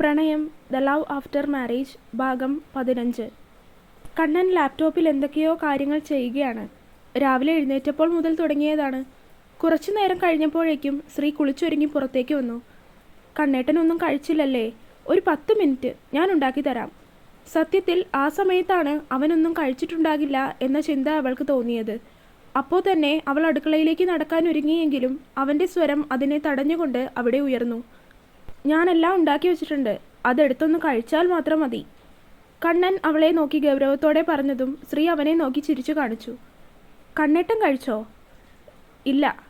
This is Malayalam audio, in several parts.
പ്രണയം ദ ലവ് ആഫ്റ്റർ മാരേജ് ഭാഗം പതിനഞ്ച്. കണ്ണൻ ലാപ്ടോപ്പിൽ എന്തൊക്കെയോ കാര്യങ്ങൾ ചെയ്യുകയാണ്. രാവിലെ എഴുന്നേറ്റപ്പോൾ മുതൽ തുടങ്ങിയതാണ്. കുറച്ചു നേരം കഴിഞ്ഞപ്പോഴേക്കും ശ്രീ കുളിച്ചൊരുങ്ങി പുറത്തേക്ക് വന്നു. കണ്ണേട്ടനൊന്നും കഴിച്ചില്ലല്ലേ? ഒരു പത്ത് മിനിറ്റ് ഞാൻ ഉണ്ടാക്കി തരാം. സത്യത്തിൽ ആ സമയത്താണ് അവനൊന്നും കഴിച്ചിട്ടുണ്ടാകില്ല എന്ന ചിന്ത അവൾക്ക് തോന്നിയത്. അപ്പോൾ തന്നെ അവൾ അടുക്കളയിലേക്ക് നടക്കാൻ ഒരുങ്ങിയെങ്കിലും അവന്റെ സ്വരം അതിനെ തടഞ്ഞുകൊണ്ട് അവിടെ ഉയർന്നു. ഞാനെല്ലാം ഉണ്ടാക്കി വെച്ചിട്ടുണ്ട്. അതെടുത്തൊന്ന് കഴിച്ചാൽ മാത്രം മതി. കണ്ണൻ അവളെ നോക്കി ഗൗരവത്തോടെ പറഞ്ഞതും ശ്രീ അവനെ നോക്കി ചിരിച്ചു കാണിച്ചു. കണ്ണേട്ടം കഴിച്ചോ? ഇല്ല.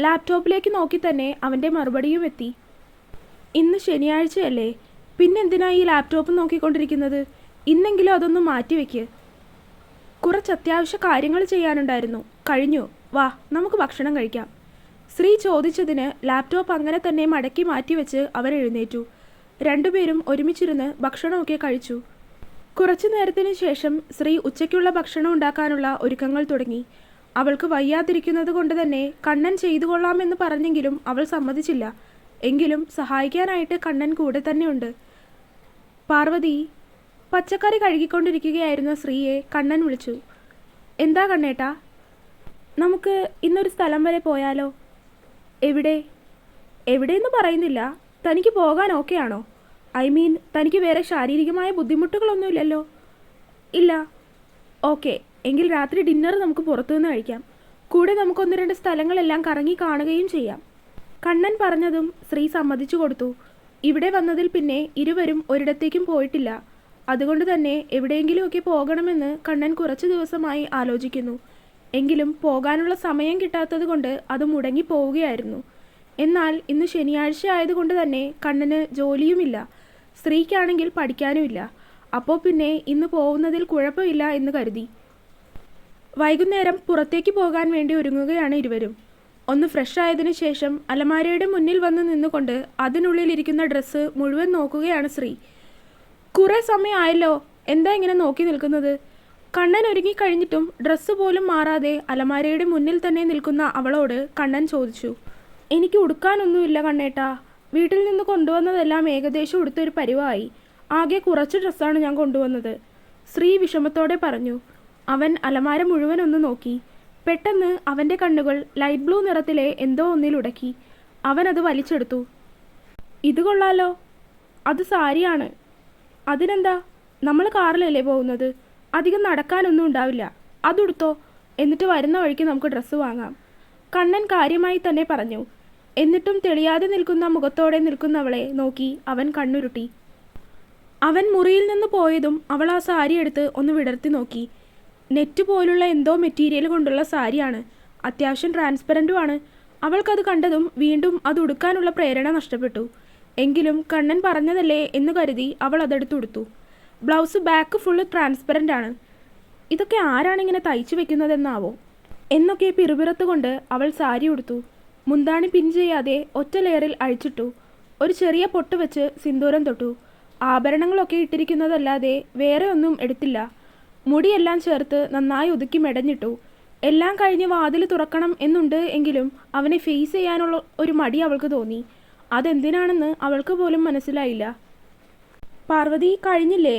ലാപ്ടോപ്പിലേക്ക് നോക്കി തന്നെ അവന്റെ മറുപടിയും എത്തി. ഇന്ന് ശനിയാഴ്ചയല്ലേ. പിന്നെന്തിനാ ഈ ലാപ്ടോപ്പ് നോക്കിക്കൊണ്ടിരിക്കുന്നത്? ഇന്നെങ്കിലും അതൊന്ന് മാറ്റിവെക്ക് കുറച്ച് അത്യാവശ്യ കാര്യങ്ങൾ ചെയ്യാനുണ്ടായിരുന്നു. കഴിഞ്ഞു. വാ നമുക്ക് ഭക്ഷണം കഴിക്കാം. ശ്രീ ചോദിച്ചതിന് ലാപ്ടോപ്പ് അങ്ങനെ തന്നെ മടക്കി മാറ്റിവെച്ച് അവർ എഴുന്നേറ്റു. രണ്ടുപേരും ഒരുമിച്ചിരുന്ന് ഭക്ഷണമൊക്കെ കഴിച്ചു. കുറച്ചു നേരത്തിന് ശേഷം ശ്രീ ഉച്ചയ്ക്കുള്ള ഭക്ഷണം ഉണ്ടാക്കാനുള്ള ഒരുക്കങ്ങൾ തുടങ്ങി. അവൾക്ക് വയ്യാതിരിക്കുന്നത് കൊണ്ട് തന്നെ കണ്ണൻ ചെയ്തു കൊള്ളാമെന്ന് പറഞ്ഞെങ്കിലും അവൾ സമ്മതിച്ചില്ല. എങ്കിലും സഹായിക്കാനായിട്ട് കണ്ണൻ കൂടെ തന്നെയുണ്ട് പാർവതി പച്ചക്കറി കഴുകിക്കൊണ്ടിരിക്കുകയായിരുന്ന സ്ത്രീയെ കണ്ണൻ വിളിച്ചു. എന്താ കണ്ണേട്ടാ? നമുക്ക് ഇന്നൊരു സ്ഥലം വരെ പോയാലോ? എവിടെ? എവിടെയെന്ന് പറയുന്നില്ല. തനിക്ക് പോകാൻ ഓക്കെ ആണോ? ഐ മീൻ തനിക്ക് വേറെ ശാരീരികമായ ബുദ്ധിമുട്ടുകളൊന്നുമില്ലല്ലോ. ഇല്ല. ഓക്കെ എങ്കിൽ രാത്രി ഡിന്നർ നമുക്ക് പുറത്തുനിന്ന് കഴിക്കാം. കൂടെ നമുക്കൊന്ന് രണ്ട് സ്ഥലങ്ങളെല്ലാം കറങ്ങി കാണുകയും ചെയ്യാം. കണ്ണൻ പറഞ്ഞതും ശ്രീ സമ്മതിച്ചു കൊടുത്തു. ഇവിടെ വന്നതിൽ പിന്നെ ഇരുവരും ഒരിടത്തേക്കും പോയിട്ടില്ല. അതുകൊണ്ട് തന്നെ എവിടെയെങ്കിലുമൊക്കെ പോകണമെന്ന് കണ്ണൻ കുറച്ച് ദിവസമായി ആലോചിക്കുന്നു. എങ്കിലും പോകാനുള്ള സമയം കിട്ടാത്തത് കൊണ്ട് അത് മുടങ്ങി പോവുകയായിരുന്നു. എന്നാൽ ഇന്ന് ശനിയാഴ്ച ആയതുകൊണ്ട് തന്നെ കണ്ണന് ജോലിയുമില്ല. സ്ത്രീക്കാണെങ്കിൽ പഠിക്കാനുമില്ല. അപ്പോൾ പിന്നെ ഇന്ന് പോകുന്നതിൽ കുഴപ്പമില്ല എന്ന് കരുതി. വൈകുന്നേരം പുറത്തേക്ക് പോകാൻ വേണ്ടി ഒരുങ്ങുകയാണ് ഇരുവരും. ഒന്ന് ഫ്രഷ് ആയതിനു ശേഷം അലമാരയുടെ മുന്നിൽ വന്ന് നിന്നുകൊണ്ട് അതിനുള്ളിലിരിക്കുന്ന ഡ്രസ്സ് മുഴുവൻ നോക്കുകയാണ് ശ്രീ കുറേ സമയമായല്ലോ എന്താ ഇങ്ങനെ നോക്കി നിൽക്കുന്നത്? കണ്ണൻ ഒരുങ്ങി കഴിഞ്ഞിട്ടും ഡ്രസ്സ് പോലും മാറാതെ അലമാരയുടെ മുന്നിൽ തന്നെ നിൽക്കുന്ന അവളോട് കണ്ണൻ ചോദിച്ചു എനിക്ക് ഉടുക്കാനൊന്നുമില്ല കണ്ണേട്ടാ. വീട്ടിൽ നിന്ന് കൊണ്ടുവന്നതെല്ലാം ഏകദേശം ഉടുത്തൊരു പരിവായി. ആകെ കുറച്ച് ഡ്രസ്സാണ് ഞാൻ കൊണ്ടുവന്നത്. ശ്രീ വിഷമത്തോടെ പറഞ്ഞു അവൻ അലമാര മുഴുവൻ ഒന്ന് നോക്കി. പെട്ടെന്ന് അവന്റെ കണ്ണുകൾ ലൈറ്റ് ബ്ലൂ നിറത്തിലെ എന്തോ ഒന്നിലുടക്കി അവൻ അത് വലിച്ചെടുത്തു. ഇത് കൊള്ളാലോ. അത് സാരിയാണ്. അതിനെന്താ? നമ്മൾ കാറിലല്ലേ പോകുന്നത്? അധികം നടക്കാനൊന്നും ഉണ്ടാവില്ല. അതുടുത്തോ? എന്നിട്ട് വരുന്ന വഴിക്ക് നമുക്ക് ഡ്രസ്സ് വാങ്ങാം. കണ്ണൻ കാര്യമായി തന്നെ പറഞ്ഞു. എന്നിട്ടും തെളിയാതെ നിൽക്കുന്ന മുഖത്തോടെ നിൽക്കുന്നവളെ നോക്കി അവൻ കണ്ണുരുട്ടി. അവൻ മുറിയിൽ നിന്ന് പോയതും അവൾ ആ സാരി എടുത്ത് ഒന്ന് വിടർത്തി നോക്കി. നെറ്റ് പോലുള്ള എന്തോ മെറ്റീരിയൽ കൊണ്ടുള്ള സാരിയാണ്. അത്യാവശ്യം ട്രാൻസ്പെറന്റുമാണ് അവൾക്കത് കണ്ടതും വീണ്ടും അത് ഉടുക്കാനുള്ള പ്രേരണ നഷ്ടപ്പെട്ടു. എങ്കിലും കണ്ണൻ പറഞ്ഞതല്ലേ എന്ന് കരുതി അവൾ അതെടുത്തുടുത്തു ബ്ലൗസ് ബാക്ക് ഫുള്ള് ട്രാൻസ്പെറന്റ് ആണ്. ഇതൊക്കെ ആരാണ് ഇങ്ങനെ തയ്ച്ചു വെക്കുന്നതെന്നാവോ? എന്നൊക്കെ പിറുപിറുത്തുകൊണ്ട് അവൾ സാരി ഉടുത്തു. മുന്താണി പിൻ ചെയ്യാതെ ഒറ്റ ലെയറിൽ അഴിച്ചിട്ടു. ഒരു ചെറിയ പൊട്ട് വെച്ച് സിന്ദൂരം തൊട്ടു. ആഭരണങ്ങളൊക്കെ ഇട്ടിരിക്കുന്നതല്ലാതെ വേറെ ഒന്നും എടുത്തില്ല. മുടിയെല്ലാം ചേർത്ത് നന്നായി ഒതുക്കി മെടഞ്ഞിട്ടു. എല്ലാം കഴിഞ്ഞ് വാതിൽ തുറക്കണം എന്നുണ്ട് എങ്കിലും അവനെ ഫേസ് ചെയ്യാനുള്ള ഒരു മടി അവൾക്ക് തോന്നി. അതെന്തിനാണെന്ന് അവൾക്ക് പോലും മനസ്സിലായില്ല. പാർവതി കഴിഞ്ഞില്ലേ?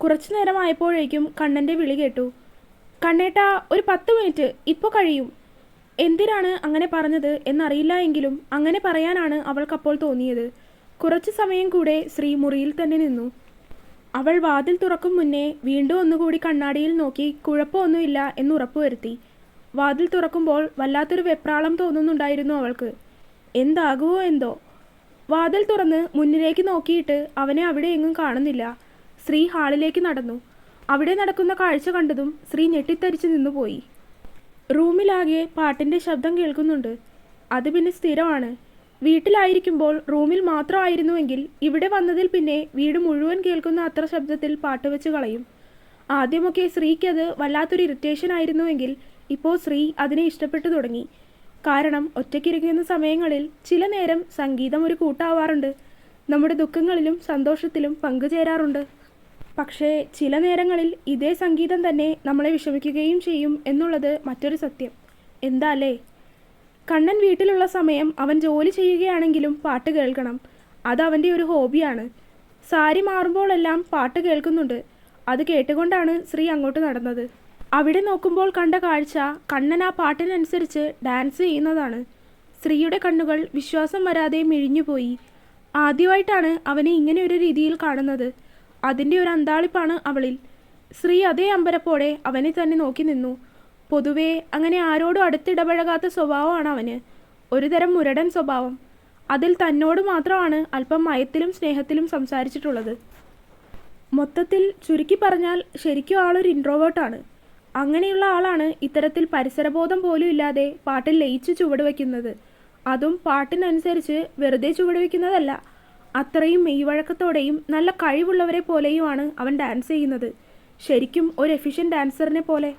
കുറച്ചു നേരമായപ്പോഴേക്കും കണ്ണന്റെ വിളി കേട്ടു. കണ്ണേട്ട ഒരു പത്ത് മിനിറ്റ് ഇപ്പോൾ കഴിയും. എന്തിനാണ് അങ്ങനെ പറഞ്ഞത് എന്നറിയില്ല എങ്കിലും അങ്ങനെ പറയാനാണ് അവൾക്കപ്പോൾ തോന്നിയത്. കുറച്ചു സമയം കൂടെ ശ്രീ മുറിയിൽ തന്നെ നിന്നു. അവൾ വാതിൽ തുറക്കും മുന്നേ വീണ്ടും ഒന്നുകൂടി കണ്ണാടിയിൽ നോക്കി കുഴപ്പമൊന്നുമില്ല എന്ന് ഉറപ്പുവരുത്തി. വാതിൽ തുറക്കുമ്പോൾ വല്ലാത്തൊരു വെപ്രാളം തോന്നുന്നുണ്ടായിരുന്നു അവൾക്ക്. എന്താകുമോ എന്തോ? വാതിൽ തുറന്ന് മുന്നിലേക്ക് നോക്കിയിട്ട് അവനെ അവിടെ എങ്ങും കാണുന്നില്ല. ശ്രീ ഹാളിലേക്ക് നടന്നു. അവിടെ നടക്കുന്ന കാഴ്ച കണ്ടതും ശ്രീ ഞെട്ടിത്തരിച്ച് നിന്നുപോയി. റൂമിലാകെ പാട്ടിന്റെ ശബ്ദം കേൾക്കുന്നുണ്ട്. അത് പിന്നെ സ്ഥിരമാണ്. വീട്ടിലായിരിക്കുമ്പോൾ റൂമിൽ മാത്രമായിരുന്നുവെങ്കിൽ ഇവിടെ വന്നതിൽ പിന്നെ വീട് മുഴുവൻ കേൾക്കുന്ന അത്ര ശബ്ദത്തിൽ പാട്ട് വെച്ച് കളയും. ആദ്യമൊക്കെ ശ്രീക്കത് വല്ലാത്തൊരു ഇറിറ്റേഷൻ ആയിരുന്നുവെങ്കിൽ ഇപ്പോൾ ശ്രീ അതിനെ ഇഷ്ടപ്പെട്ടു തുടങ്ങി. കാരണം ഒറ്റയ്ക്കിരിക്കുന്ന സമയങ്ങളിൽ ചില നേരം സംഗീതം ഒരു കൂട്ടാവാറുണ്ട്. നമ്മുടെ ദുഃഖങ്ങളിലും സന്തോഷത്തിലും പങ്കുചേരാറുണ്ട്. പക്ഷേ ചില നേരങ്ങളിൽ ഇതേ സംഗീതം തന്നെ നമ്മളെ വിഷമിക്കുകയും ചെയ്യും എന്നുള്ളത് മറ്റൊരു സത്യം. എന്താ അല്ലേ കണ്ണൻ വീട്ടിലുള്ള സമയം അവൻ ജോലി ചെയ്യുകയാണെങ്കിലും പാട്ട് കേൾക്കണം. അത് അവന്റെ ഒരു ഹോബിയാണ്. സാരി മാറുമ്പോഴെല്ലാം പാട്ട് കേൾക്കുന്നുണ്ട്. അത് കേട്ടുകൊണ്ടാണ് ശ്രീ അങ്ങോട്ട് നടന്നത്. അവിടെ നോക്കുമ്പോൾ കണ്ട കാഴ്ച കണ്ണൻ ആ പാട്ടിനനുസരിച്ച് ഡാൻസ് ചെയ്യുന്നതാണ്. ശ്രീയുടെ കണ്ണുകൾ വിശ്വാസം വരാതെ മിഴിഞ്ഞുപോയി. ആദ്യമായിട്ടാണ് അവനെ ഇങ്ങനെ ഒരു രീതിയിൽ കാണുന്നത്. അതിന്റെ ഒരു അന്താളിപ്പാണ് അവളിൽ. ശ്രീ അതേ അമ്പരപ്പോടെ അവനെ തന്നെ നോക്കി നിന്നു. പൊതുവേ അങ്ങനെ ആരോടും അടുത്തിടപഴകാത്ത സ്വഭാവമാണ് അവന്. ഒരുതരം മുരടൻ സ്വഭാവം. അതിൽ തന്നോട് മാത്രമാണ് അല്പം മയത്തിലും സ്നേഹത്തിലും സംസാരിച്ചിട്ടുള്ളത്. മൊത്തത്തിൽ ചുരുക്കി പറഞ്ഞാൽ ശരിക്കും ആളൊരു ഇൻട്രോവേർട്ടാണ് അങ്ങനെയുള്ള ആളാണ് ഇത്തരത്തിൽ പരിസരബോധം പോലും ഇല്ലാതെ പാട്ടിൽ ലയിച്ച് ചുവടുവെക്കുന്നത് അതും പാട്ടിനനുസരിച്ച് വെറുതെ ചുവടുവെക്കുന്നതല്ല അത്രയും മെയ്വഴക്കത്തോടെയും നല്ല കഴിവുള്ളവരെ പോലെയുമാണ് അവൻ ഡാൻസ് ചെയ്യുന്നത്. ശരിക്കും ഒരു എഫിഷ്യൻ ഡാൻസറിനെ പോലെ.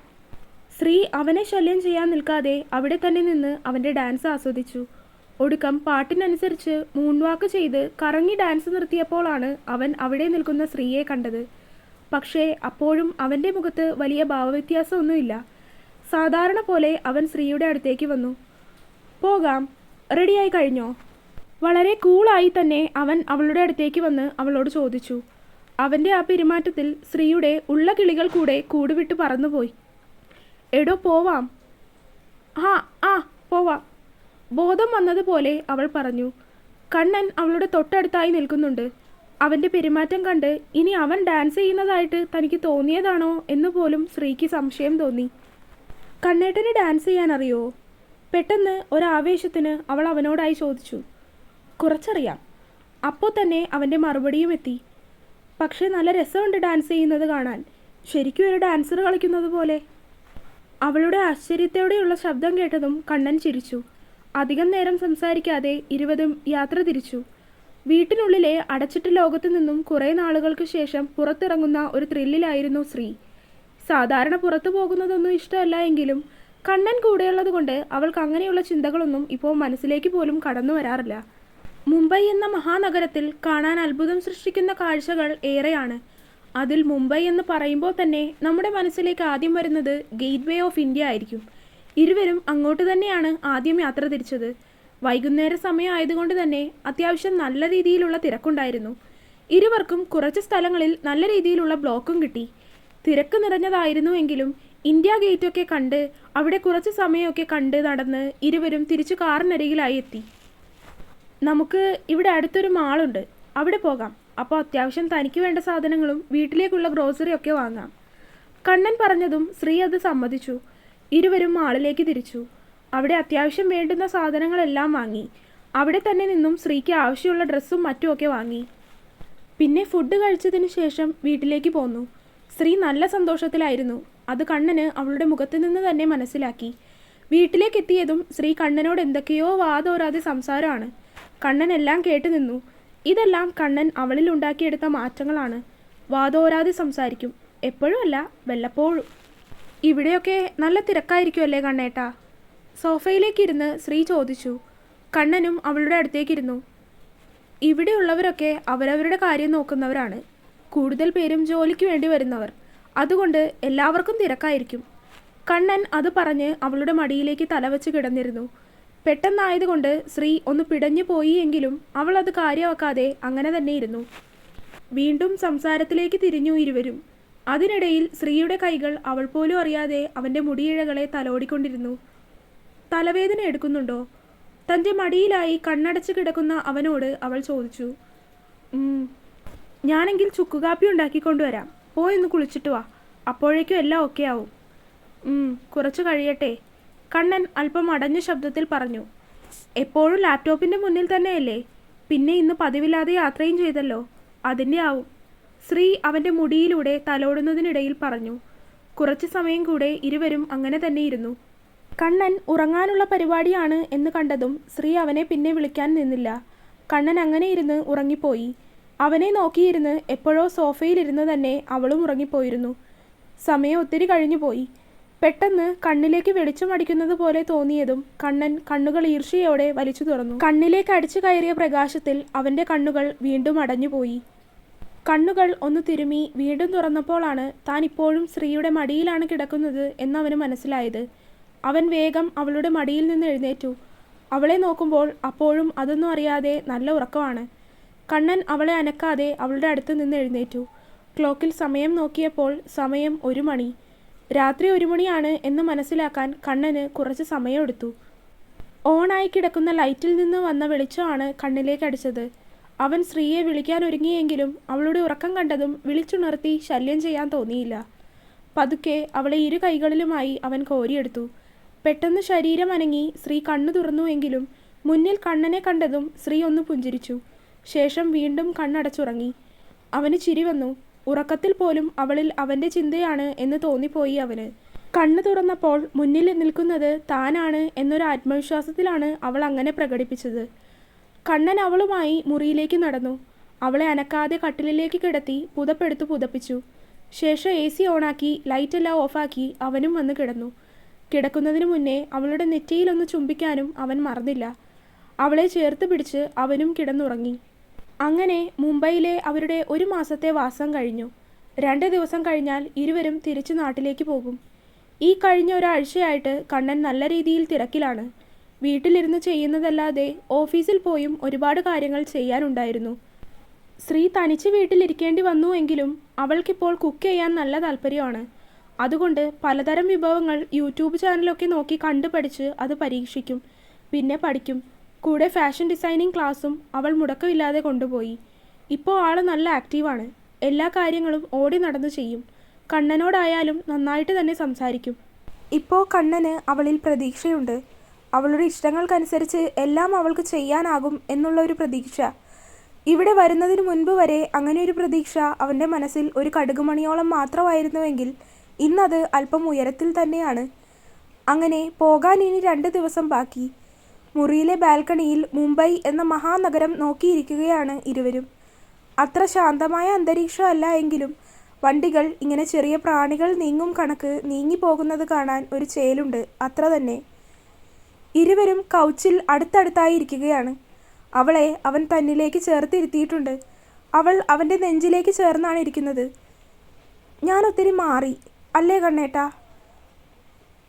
ശ്രീ അവനെ ശല്യം ചെയ്യാൻ നിൽക്കാതെ അവിടെ തന്നെ നിന്ന് അവന്റെ ഡാൻസ് ആസ്വദിച്ചു. ഒടുക്കം പാട്ടിനനുസരിച്ച് മൂൺവാക്ക് ചെയ്ത് കറങ്ങി ഡാൻസ് നിർത്തിയപ്പോഴാണ് അവൻ അവിടെ നിൽക്കുന്ന സ്ത്രീയെ കണ്ടത്. പക്ഷേ അപ്പോഴും അവന്റെ മുഖത്ത് വലിയ ഭാവവ്യത്യാസമൊന്നുമില്ല. സാധാരണ പോലെ അവൻ സ്ത്രീയുടെ അടുത്തേക്ക് വന്നു. പോകാം. റെഡിയായി കഴിഞ്ഞോ? വളരെ കൂളായി തന്നെ അവൻ അവളുടെ അടുത്തേക്ക് വന്ന് അവളോട് ചോദിച്ചു. അവന്റെ ആ പെരുമാറ്റത്തിൽ സ്ത്രീയുടെ ഉള്ള കിളികൾ കൂടെ കൂടുവിട്ട് പറന്നുപോയി. എടോ പോവാം. ആ ആ പോവാം. ബോധം വന്നതുപോലെ അവൾ പറഞ്ഞു. കണ്ണൻ അവളുടെ തൊട്ടടുത്തായി നിൽക്കുന്നുണ്ട്. അവന്റെ പെരുമാറ്റം കണ്ട് ഇനി അവൻ ഡാൻസ് ചെയ്യുന്നതായിട്ട് തനിക്ക് തോന്നിയതാണോ എന്ന് പോലും ശ്രീക്ക് സംശയം തോന്നി. കണ്ണേട്ടന് ഡാൻസ് ചെയ്യാൻ അറിയോ പെട്ടെന്ന് ഒരാവേശത്തിന് അവൾ അവനോടായി ചോദിച്ചു. കുറച്ചറിയാം. അപ്പോൾ തന്നെ അവന്റെ മറുപടിയും എത്തി. പക്ഷേ നല്ല രസമുണ്ട് ഡാൻസ് ചെയ്യുന്നത് കാണാൻ. ശരിക്കും ഒരു ഡാൻസർ കളിക്കുന്നത് പോലെ. അവളുടെ ആശ്ചര്യത്തോടെയുള്ള ശബ്ദം കേട്ടതും കണ്ണൻ ചിരിച്ചു. അധികം നേരം സംസാരിക്കാതെ ഇരുപതും യാത്ര തിരിച്ചു. വീട്ടിനുള്ളിലെ അടച്ചിട്ട ലോകത്തു നിന്നും കുറേ നാളുകൾക്ക് ശേഷം പുറത്തിറങ്ങുന്ന ഒരു ത്രില്ലിലായിരുന്നു ശ്രീ. സാധാരണ പുറത്തു പോകുന്നതൊന്നും ഇഷ്ടമല്ല എങ്കിലും കണ്ണൻ കൂടെയുള്ളത് കൊണ്ട് അവൾക്ക് അങ്ങനെയുള്ള ചിന്തകളൊന്നും ഇപ്പോൾ മനസ്സിലേക്ക് പോലും കടന്നു വരാറില്ല. മുംബൈ എന്ന മഹാനഗരത്തിൽ കാണാൻ അത്ഭുതം സൃഷ്ടിക്കുന്ന കാഴ്ചകൾ ഏറെയാണ്. അതിൽ മുംബൈ എന്ന് പറയുമ്പോൾ തന്നെ നമ്മുടെ മനസ്സിലേക്ക് ആദ്യം വരുന്നത് ഗേറ്റ് വേ ഓഫ് ഇന്ത്യ ആയിരിക്കും. ഇരുവരും അങ്ങോട്ട് തന്നെയാണ് ആദ്യം യാത്ര തിരിച്ചത്. വൈകുന്നേര സമയം ആയതുകൊണ്ട് തന്നെ അത്യാവശ്യം നല്ല രീതിയിലുള്ള തിരക്കുണ്ടായിരുന്നു. ഇരുവർക്കും കുറച്ച് സ്ഥലങ്ങളിൽ നല്ല രീതിയിലുള്ള ബ്ലോക്കും കിട്ടി. തിരക്ക് നിറഞ്ഞതായിരുന്നു എങ്കിലും ഇന്ത്യ ഗേറ്റൊക്കെ കണ്ട് അവിടെ കുറച്ച് സമയമൊക്കെ കണ്ട് നടന്ന് ഇരുവരും തിരിച്ചു കാറിനരികിലായി എത്തി. നമുക്ക് ഇവിടെ അടുത്തൊരു മാളുണ്ട്. അവിടെ പോകാം. അപ്പോൾ അത്യാവശ്യം തനിക്ക് വേണ്ട സാധനങ്ങളും വീട്ടിലേക്കുള്ള ഗ്രോസറി ഒക്കെ വാങ്ങാം. കണ്ണൻ പറഞ്ഞതും ശ്രീ അത് സമ്മതിച്ചു. ഇരുവരും മാളിലേക്ക് തിരിച്ചു. അവിടെ അത്യാവശ്യം വേണ്ടുന്ന സാധനങ്ങളെല്ലാം വാങ്ങി. അവിടെ തന്നെ നിന്നും സ്ത്രീക്ക് ആവശ്യമുള്ള ഡ്രസ്സും മറ്റുമൊക്കെ വാങ്ങി. പിന്നെ ഫുഡ് കഴിച്ചതിന് ശേഷം വീട്ടിലേക്ക് പോന്നു. സ്ത്രീ നല്ല സന്തോഷത്തിലായിരുന്നു. അത് കണ്ണന് അവളുടെ മുഖത്ത് നിന്ന് തന്നെ മനസ്സിലാക്കി. വീട്ടിലേക്ക് എത്തിയതും ശ്രീ കണ്ണനോട് എന്തൊക്കെയോ വാതോരാതെ സംസാരമാണ്. കണ്ണൻ എല്ലാം കേട്ടു നിന്നു. ഇതെല്ലാം കണ്ണൻ അവളിൽ ഉണ്ടാക്കിയെടുത്ത മാറ്റങ്ങളാണ്. വാതോരാതെ സംസാരിക്കും. എപ്പോഴും അല്ല വല്ലപ്പോഴും. ഇവിടെയൊക്കെ നല്ല തിരക്കായിരിക്കുമല്ലേ കണ്ണേട്ടാ? സോഫയിലേക്കിരുന്ന് ശ്രീ ചോദിച്ചു കണ്ണനും അവളുടെ അടുത്തേക്കിരുന്നു. ഇവിടെയുള്ളവരൊക്കെ അവരവരുടെ കാര്യം നോക്കുന്നവരാണ്. കൂടുതൽ പേരും ജോലിക്ക് വേണ്ടി വരുന്നവർ. അതുകൊണ്ട് എല്ലാവർക്കും തിരക്കായിരിക്കും. കണ്ണൻ അത് പറഞ്ഞ് അവളുടെ മടിയിലേക്ക് തലവച്ച് കിടന്നിരുന്നു. പെട്ടെന്നായതുകൊണ്ട് ശ്രീ ഒന്ന് പിടഞ്ഞു പോയി എങ്കിലും അവൾ അത് കാര്യമാക്കാതെ അങ്ങനെ തന്നെ ഇരുന്നു. വീണ്ടും സംസാരത്തിലേക്ക് തിരിഞ്ഞു ഇരുവരും. അതിനിടയിൽ ശ്രീയുടെ കൈകൾ അവൾ പോലും അറിയാതെ അവന്റെ മുടിയിഴകളെ തലോടിക്കൊണ്ടിരുന്നു. തലവേദന എടുക്കുന്നുണ്ടോ? തന്റെ മടിയിലായി കണ്ണടച്ച് കിടക്കുന്ന അവനോട് അവൾ ചോദിച്ചു. "ഉം, ഞാനെങ്കിൽ ചുക്കുകാപ്പി ഉണ്ടാക്കിക്കൊണ്ടുവരാം പോയൊന്ന് കുളിച്ചിട്ട് വാ. അപ്പോഴേക്കും എല്ലാം ഓക്കെ ആവും. "ഉം, കുറച്ച് കഴിയട്ടെ. കണ്ണൻ അല്പം അടഞ്ഞ ശബ്ദത്തിൽ പറഞ്ഞു. എപ്പോഴും ലാപ്ടോപ്പിന്റെ മുന്നിൽ തന്നെയല്ലേ? പിന്നെ ഇന്ന് പതിവില്ലാതെ യാത്രയും ചെയ്തല്ലോ. അതിന്റെ ആവും. ശ്രീ അവന്റെ മുടിയിലൂടെ തലോടുന്നതിനിടയിൽ പറഞ്ഞു. കുറച്ച് സമയം കൂടെ ഇരുവരും അങ്ങനെ തന്നെ ഇരുന്നു. കണ്ണൻ ഉറങ്ങാനുള്ള പരിപാടിയാണ് എന്ന് കണ്ടതും ശ്രീ അവനെ പിന്നെ വിളിക്കാൻ നിന്നില്ല. കണ്ണൻ അങ്ങനെ ഇരുന്ന് ഉറങ്ങിപ്പോയി. അവനെ നോക്കിയിരുന്ന് എപ്പോഴോ സോഫയിലിരുന്ന് തന്നെ അവളും ഉറങ്ങിപ്പോയിരുന്നു. സമയം ഒത്തിരി കഴിഞ്ഞു പോയി. പെട്ടെന്ന് കണ്ണിലേക്ക് വെളിച്ചം അടിക്കുന്നത് പോലെ തോന്നിയതും കണ്ണൻ കണ്ണുകൾ ഈർഷ്യയോടെ വലിച്ചു തുറന്നു. കണ്ണിലേക്ക് അടിച്ചു കയറിയ പ്രകാശത്തിൽ അവന്റെ കണ്ണുകൾ വീണ്ടും അടഞ്ഞുപോയി കണ്ണുകൾ ഒന്ന് തിരുമി വീണ്ടും തുറന്നപ്പോഴാണ് താൻ ഇപ്പോഴും ശ്രീയുടെ മടിയിലാണ് കിടക്കുന്നത് എന്നവന് മനസ്സിലായത്. അവൻ വേഗം അവളുടെ മടിയിൽ നിന്ന് എഴുന്നേറ്റു. അവളെ നോക്കുമ്പോൾ അപ്പോഴും അതൊന്നും അറിയാതെ നല്ല ഉറക്കമാണ്. കണ്ണൻ അവളെ അനക്കാതെ അവളുടെ അടുത്ത് നിന്ന് എഴുന്നേറ്റു. ക്ലോക്കിൽ സമയം നോക്കിയപ്പോൾ സമയം ഒരു മണി. രാത്രി ഒരു മണിയാണ് എന്ന് മനസ്സിലാക്കാൻ കണ്ണന് കുറച്ച് സമയമെടുത്തു. ഓണായി കിടക്കുന്ന ലൈറ്റിൽ നിന്ന് വന്ന വെളിച്ചമാണ് കണ്ണിലേക്ക് അടിച്ചത്. അവൻ സ്ത്രീയെ വിളിക്കാൻ ഒരുങ്ങിയെങ്കിലും അവളുടെ ഉറക്കം കണ്ടതും വിളിച്ചുണർത്തി ശല്യം ചെയ്യാൻ തോന്നിയില്ല. പതുക്കെ അവളെ ഇരു കൈകളിലുമായി അവൻ കോരിയെടുത്തു. പെട്ടെന്ന് ശരീരം അനങ്ങി സ്ത്രീ കണ്ണു തുറന്നുവെങ്കിലും മുന്നിൽ കണ്ണനെ കണ്ടതും സ്ത്രീ ഒന്ന് പുഞ്ചിരിച്ചു. ശേഷം വീണ്ടും കണ്ണടച്ചുറങ്ങി. അവന് ചിരി വന്നു. ഉറക്കത്തിൽ പോലും അവളിൽ അവന്റെ ചിന്തയാണ് എന്ന് തോന്നിപ്പോയി അവന്. കണ്ണു തുറന്നപ്പോൾ മുന്നിൽ നിൽക്കുന്നത് താനാണ് എന്നൊരു ആത്മവിശ്വാസത്തിലാണ് അവൾ അങ്ങനെ പ്രകടിപ്പിച്ചത്. കണ്ണൻ അവളുമായി മുറിയിലേക്ക് നടന്നു. അവളെ അനക്കാതെ കട്ടിലിലേക്ക് കിടത്തി പുതപ്പെടുത്തു പുതപ്പിച്ചു. ശേഷം എ സി ഓണാക്കി ലൈറ്റെല്ലാം ഓഫാക്കി അവനും വന്ന് കിടന്നു. കിടക്കുന്നതിന് മുന്നേ അവളുടെ നെറ്റിയിലൊന്ന് ചുംബിക്കാനും അവൻ മറന്നില്ല. അവളെ ചേർത്ത് പിടിച്ച് അവനും കിടന്നുറങ്ങി. അങ്ങനെ മുംബൈയിലെ അവരുടെ ഒരു മാസത്തെ വാസം കഴിഞ്ഞു. രണ്ട് ദിവസം കഴിഞ്ഞാൽ ഇരുവരും തിരിച്ചു നാട്ടിലേക്ക് പോകും. ഈ കഴിഞ്ഞ ഒരാഴ്ചയായിട്ട് കണ്ണൻ നല്ല രീതിയിൽ തിരക്കിലാണ്. വീട്ടിലിരുന്ന് ചെയ്യുന്നതല്ലാതെ ഓഫീസിൽ പോയും ഒരുപാട് കാര്യങ്ങൾ ചെയ്യാനുണ്ടായിരുന്നു. ശ്രീ തനിച്ച് വീട്ടിലിരിക്കേണ്ടി വന്നു എങ്കിലും അവൾക്കിപ്പോൾ കുക്ക് ചെയ്യാൻ നല്ല താല്പര്യമാണ്. അതുകൊണ്ട് പലതരം വിഭവങ്ങൾ യൂട്യൂബ് ചാനലൊക്കെ നോക്കി കണ്ടു പഠിച്ച് അത് പരീക്ഷിക്കും. പിന്നെ പഠിക്കും. കൂടെ ഫാഷൻ ഡിസൈനിങ് ക്ലാസ്സും അവൾ മുടക്കമില്ലാതെ കൊണ്ടുപോയി. ഇപ്പോൾ ആൾ നല്ല ആക്റ്റീവാണ്. എല്ലാ കാര്യങ്ങളും ഓടി നടന്നു ചെയ്യും. കണ്ണനോടായാലും നന്നായിട്ട് തന്നെ സംസാരിക്കും. ഇപ്പോൾ കണ്ണന് അവളിൽ പ്രതീക്ഷയുണ്ട്. അവളുടെ ഇഷ്ടങ്ങൾക്കനുസരിച്ച് എല്ലാം അവൾക്ക് ചെയ്യാനാകും എന്നുള്ള ഒരു പ്രതീക്ഷ. ഇവിടെ വരുന്നതിന് മുൻപ് വരെ അങ്ങനെ ഒരു പ്രതീക്ഷ അവന്റെ മനസ്സിൽ ഒരു കടുകുമണിയോളം മാത്രമായിരുന്നുവെങ്കിൽ ഇന്നത് അല്പം ഉയരത്തിൽ തന്നെയാണ്. അങ്ങനെ പോകാൻ ഇനി രണ്ട് ദിവസം ബാക്കി. മുറിയിലെ ബാൽക്കണിയിൽ മുംബൈ എന്ന മഹാനഗരം നോക്കിയിരിക്കുകയാണ് ഇരുവരും. അത്ര ശാന്തമായ അന്തരീക്ഷമല്ല എങ്കിലും വണ്ടികൾ ഇങ്ങനെ ചെറിയ പ്രാണികൾ നീങ്ങും കണക്ക് നീങ്ങിപ്പോകുന്നത് കാണാൻ ഒരു ചേലുണ്ട് അത്ര തന്നെ. ഇരുവരും കൗച്ചിൽ അടുത്തടുത്തായി ഇരിക്കുകയാണ് അവളെ അവൻ തന്നിലേക്ക് ചേർത്തിരുത്തിയിട്ടുണ്ട്. അവൾ അവന്റെ നെഞ്ചിലേക്ക് ചേർന്നാണ് ഇരിക്കുന്നത്. ഞാൻ ഒത്തിരി മാറി. അല്ലേ കണ്ണേട്ടാ?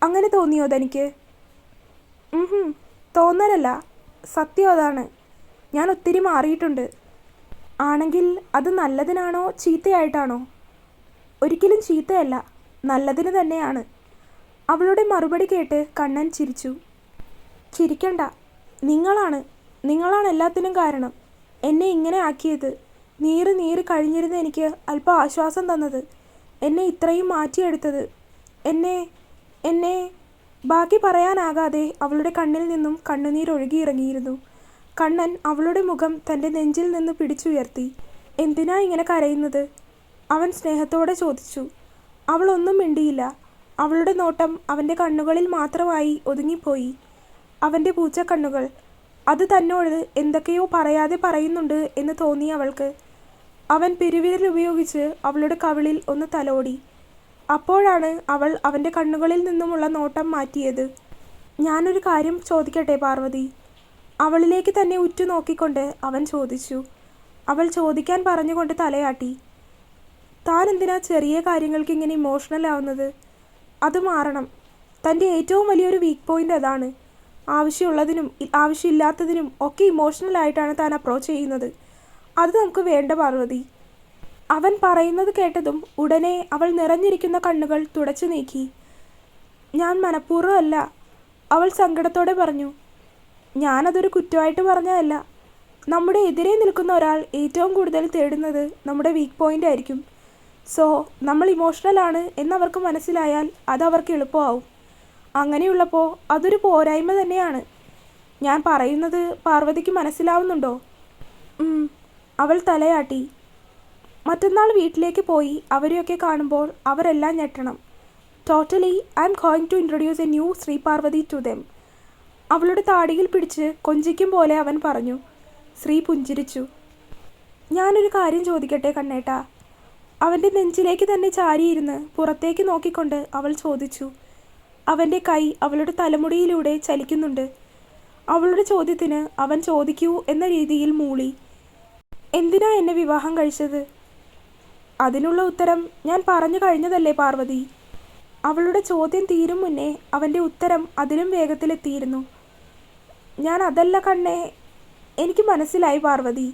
അങ്ങനെ തോന്നിയോ തനിക്ക്? തോന്നലല്ല. സത്യം അതാണ്. ഞാൻ ഒത്തിരി മാറിയിട്ടുണ്ട്. ആണെങ്കിൽ അത് നല്ലതിനാണോ ചീത്തയായിട്ടാണോ? ഒരിക്കലും ചീത്തയല്ല നല്ലതിന് തന്നെയാണ്. അവളുടെ മറുപടി കേട്ട് കണ്ണൻ ചിരിച്ചു. ചിരിക്കണ്ട. നിങ്ങളാണ്. നിങ്ങളാണ് എല്ലാത്തിനും കാരണം. എന്നെ ഇങ്ങനെ ആക്കിയത്. നീറ് നീറ് കഴിഞ്ഞിരുന്ന എനിക്ക് അല്പം ആശ്വാസം തന്നത്. എന്നെ ഇത്രയും മാറ്റിയെടുത്തത്. എന്നെ എന്നെ ബാക്കി പറയാനാകാതെ അവളുടെ കണ്ണിൽ നിന്നും കണ്ണുനീരൊഴുകിയിറങ്ങിയിരുന്നു കണ്ണൻ അവളുടെ മുഖം തന്റെ നെഞ്ചിൽ നിന്ന് പിടിച്ചുയർത്തി. എന്തിനാ ഇങ്ങനെ കരയുന്നത്? അവൻ സ്നേഹത്തോടെ ചോദിച്ചു. അവളൊന്നും മിണ്ടിയില്ല. അവളുടെ നോട്ടം അവന്റെ കണ്ണുകളിൽ മാത്രമായി ഒതുങ്ങിപ്പോയി. അവന്റെ പൂച്ചക്കണ്ണുകൾ. അത് തന്നോട് എന്തൊക്കെയോ പറയാതെ പറയുന്നുണ്ട് എന്ന് തോന്നി അവൾക്ക് അവൻ പെരുവിരൽ ഉപയോഗിച്ച് അവളുടെ കവിളിൽ ഒന്ന് തലോടി. അപ്പോഴാണ് അവൾ അവന്റെ കണ്ണുകളിൽ നിന്നുമുള്ള നോട്ടം മാറ്റിയത്. ഞാനൊരു കാര്യം ചോദിക്കട്ടെ പാർവതി? അവളിലേക്ക് തന്നെ ഉറ്റു നോക്കിക്കൊണ്ട് അവൻ ചോദിച്ചു. അവൾ ചോദിക്കാൻ പറഞ്ഞുകൊണ്ട് തലയാട്ടി. താൻ എന്തിനാ ചെറിയ കാര്യങ്ങൾക്ക് ഇങ്ങനെ ഇമോഷണൽ ആവുന്നത്? അത് മാറണം. തന്റെ ഏറ്റവും വലിയൊരു വീക്ക് പോയിന്റ് അതാണ്. ആവശ്യമുള്ളതിനും ആവശ്യമില്ലാത്തതിനും ഒക്കെ ഇമോഷണൽ ആയിട്ടാണ് താൻ അപ്രോച്ച് ചെയ്യുന്നത്. അത് നമുക്ക് വേണ്ട പാർവതി. അവൻ പറയുന്നത് കേട്ടതും ഉടനെ അവൾ നിറഞ്ഞിരിക്കുന്ന കണ്ണുകൾ തുടച്ചു നീക്കി. ഞാൻ മനഃപൂർവമല്ല. അവൾ സങ്കടത്തോടെ പറഞ്ഞു ഞാനതൊരു കുറ്റമായിട്ട് പറഞ്ഞതല്ല. നമ്മുടെ എതിരെ നിൽക്കുന്ന ഒരാൾ ഏറ്റവും കൂടുതൽ തേടുന്നത് നമ്മുടെ വീക്ക് പോയിന്റ് ആയിരിക്കും. സോ നമ്മൾ ഇമോഷണൽ ആണ് എന്നവർക്ക് മനസ്സിലായാൽ അത് അവർക്ക് എളുപ്പമാവും. അങ്ങനെയുള്ളപ്പോൾ അതൊരു പോരായ്മ തന്നെയാണ്. ഞാൻ പറയുന്നത് പാർവതിക്ക് മനസ്സിലാവുന്നുണ്ടോ? അവൾ തലയാട്ടി. മറ്റന്നാൾ വീട്ടിലേക്ക് പോയി അവരെയൊക്കെ കാണുമ്പോൾ അവരെല്ലാം ഞെട്ടണം. Totally I'm going to introduce a new Sri Parvathi to them അവളുടെ താടിയിൽ പിടിച്ച് കൊഞ്ചിക്കും പോലെ അവൻ പറഞ്ഞു. ശ്രീ പുഞ്ചിരിച്ചു. ഞാനൊരു കാര്യം ചോദിക്കട്ടെ കണ്ണേട്ട. അവന്റെ നെഞ്ചിലേക്ക് തന്നെ ചാരിയിരുന്ന് പുറത്തേക്ക് നോക്കിക്കൊണ്ട് അവൾ ചോദിച്ചു. അവന്റെ കൈ അവളുടെ തലമുടിയിലൂടെ ചലിക്കുന്നുണ്ട്. അവളുടെ ചോദ്യത്തിന് അവൻ ചോദിക്കൂ എന്ന രീതിയിൽ മൂളി. എന്തിനാ എന്നെ വിവാഹം കഴിച്ചത്? അതിനുള്ള ഉത്തരം ഞാൻ പറഞ്ഞു കഴിഞ്ഞതല്ലേ പാർവതി. അവളുടെ ചോദ്യം തീരും മുന്നേ അവന്റെ ഉത്തരം അതിലും വേഗത്തിലെത്തിയിരുന്നു. ഞാൻ അതല്ല കണ്ണേ എനിക്ക് മനസ്സിലായി പാർവതി.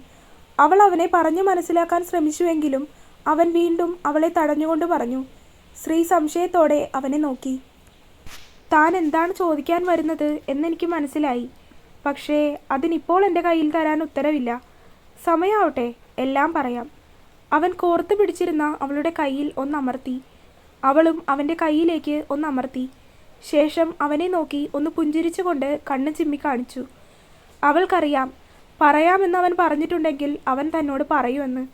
അവൾ അവനെ പറഞ്ഞു മനസ്സിലാക്കാൻ ശ്രമിച്ചുവെങ്കിലും അവൻ വീണ്ടും അവളെ തടഞ്ഞുകൊണ്ട് പറഞ്ഞു. ശ്രീ സംശയത്തോടെ അവനെ നോക്കി. താൻ എന്താണ് ചോദിക്കാൻ വരുന്നത് എന്നെനിക്ക് മനസ്സിലായി. പക്ഷേ അതിനിപ്പോൾ എന്റെ കയ്യിൽ തരാൻ ഉത്തരവില്ല. സമയാവട്ടെ എല്ലാം പറയാം. അവൻ കോർത്തു പിടിച്ചിരുന്ന അവളുടെ കയ്യിൽ ഒന്നമർത്തി. അവളും അവന്റെ കയ്യിലേക്ക് ഒന്നമർത്തി. ശേഷം അവനെ നോക്കി ഒന്ന് പുഞ്ചിരിച്ചുകൊണ്ട് കണ്ണ് ചിമ്മി കാണിച്ചു. അവൾക്കറിയാം പറയാമെന്ന് അവൻ പറഞ്ഞിട്ടുണ്ടെങ്കിൽ അവൻ തന്നോട് പറയുമെന്ന്.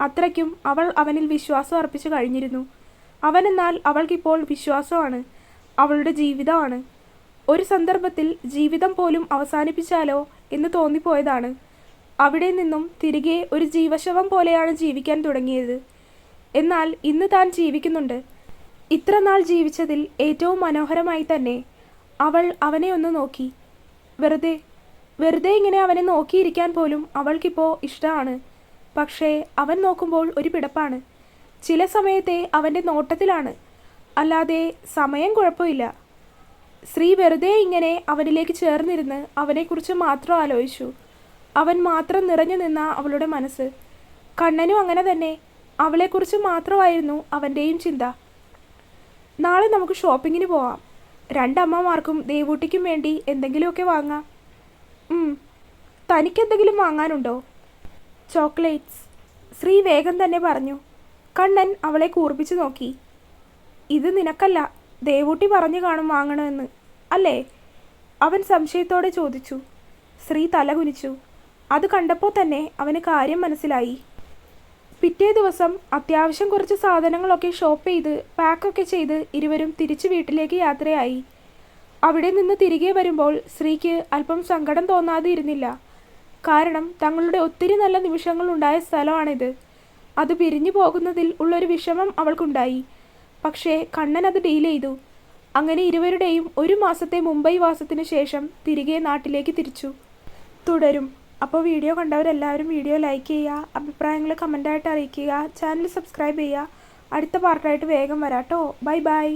അത്രയ്ക്കും അവൾ അവനിൽ വിശ്വാസം അർപ്പിച്ചു കഴിഞ്ഞിരുന്നു. അവനെന്നാൽ അവൾക്കിപ്പോൾ വിശ്വാസമാണ് അവളുടെ ജീവിതമാണ്. ഒരു സന്ദർഭത്തിൽ ജീവിതം പോലും അവസാനിപ്പിച്ചാലോ എന്ന് തോന്നിപ്പോയതാണ്. അവിടെ നിന്നും തിരികെ ഒരു ജീവശവം പോലെയാണ് ജീവിക്കാൻ തുടങ്ങിയത്. എന്നാൽ ഇന്ന് താൻ ജീവിക്കുന്നുണ്ട്. ഇത്ര നാൾ ജീവിച്ചതിൽ ഏറ്റവും മനോഹരമായി തന്നെ അവൾ അവനെ ഒന്ന് നോക്കി. വെറുതെ വെറുതെ ഇങ്ങനെ അവനെ നോക്കിയിരിക്കാൻ പോലും അവൾക്കിപ്പോൾ ഇഷ്ടമാണ്. പക്ഷേ അവൻ നോക്കുമ്പോൾ ഒരു പിടപ്പാണ്. ചില സമയത്തെ അവന്റെ നോട്ടത്തിലാണ്. അല്ലാതെ സമയം കുഴപ്പമില്ല. സ്ത്രീ വെറുതെ ഇങ്ങനെ അവനിലേക്ക് ചേർന്നിരുന്ന് അവനെക്കുറിച്ച് മാത്രം ആലോചിച്ചു. അവൻ മാത്രം നിറഞ്ഞു നിന്ന അവളുടെ മനസ്സ്. കണ്ണനും അങ്ങനെ തന്നെ. അവളെക്കുറിച്ച് മാത്രമായിരുന്നു അവന്റെയും ചിന്ത. നാളെ നമുക്ക് ഷോപ്പിങ്ങിന് പോവാം. രണ്ടമ്മമാർക്കും ദേവൂട്ടിക്കും വേണ്ടി എന്തെങ്കിലുമൊക്കെ വാങ്ങാം. തനിക്കെന്തെങ്കിലും വാങ്ങാനുണ്ടോ? ചോക്ലേറ്റ്സ്. ശ്രീ വേഗം തന്നെ പറഞ്ഞു. കണ്ണൻ അവളെ കൂർപ്പിച്ചു നോക്കി. ഇത് നിനക്കല്ല. ദേവൂട്ടി പറഞ്ഞു കാണും വാങ്ങണമെന്ന്. അല്ലേ? അവൻ സംശയത്തോടെ ചോദിച്ചു. ശ്രീ തലകുനിച്ചു. അത് കണ്ടപ്പോൾ തന്നെ അവന് കാര്യം മനസ്സിലായി. പിറ്റേ ദിവസം അത്യാവശ്യം കുറച്ച് സാധനങ്ങളൊക്കെ ഷോപ്പ് ചെയ്ത് പാക്കൊക്കെ ചെയ്ത് ഇരുവരും തിരിച്ചു വീട്ടിലേക്ക് യാത്രയായി. അവിടെ നിന്ന് തിരികെ വരുമ്പോൾ ശ്രീക്ക് അല്പം സങ്കടം തോന്നാതെ ഇരുന്നില്ല. കാരണം തങ്ങളുടെ ഒത്തിരി നല്ല നിമിഷങ്ങൾ ഉണ്ടായ സ്ഥലമാണിത്. അത് പിരിഞ്ഞു പോകുന്നതിൽ ഉള്ളൊരു വിഷമം അവൾക്കുണ്ടായി. പക്ഷേ കണ്ണൻ അത് ഡീൽ ചെയ്തു. അങ്ങനെ ഇരുവരുടെയും ഒരു മാസത്തെ മുംബൈ വാസത്തിനു ശേഷം തിരികെ നാട്ടിലേക്ക് തിരിച്ചു. തുടരും. അപ്പോൾ വീഡിയോ കണ്ടവരെല്ലാവരും വീഡിയോ ലൈക്ക് ചെയ്യുക അഭിപ്രായങ്ങൾ കമന്റായിട്ട് അറിയിക്കുക ചാനൽ സബ്സ്ക്രൈബ് ചെയ്യുക. അടുത്ത പാർട്ടായിട്ട് വേഗം വരാട്ടോ. Bye bye.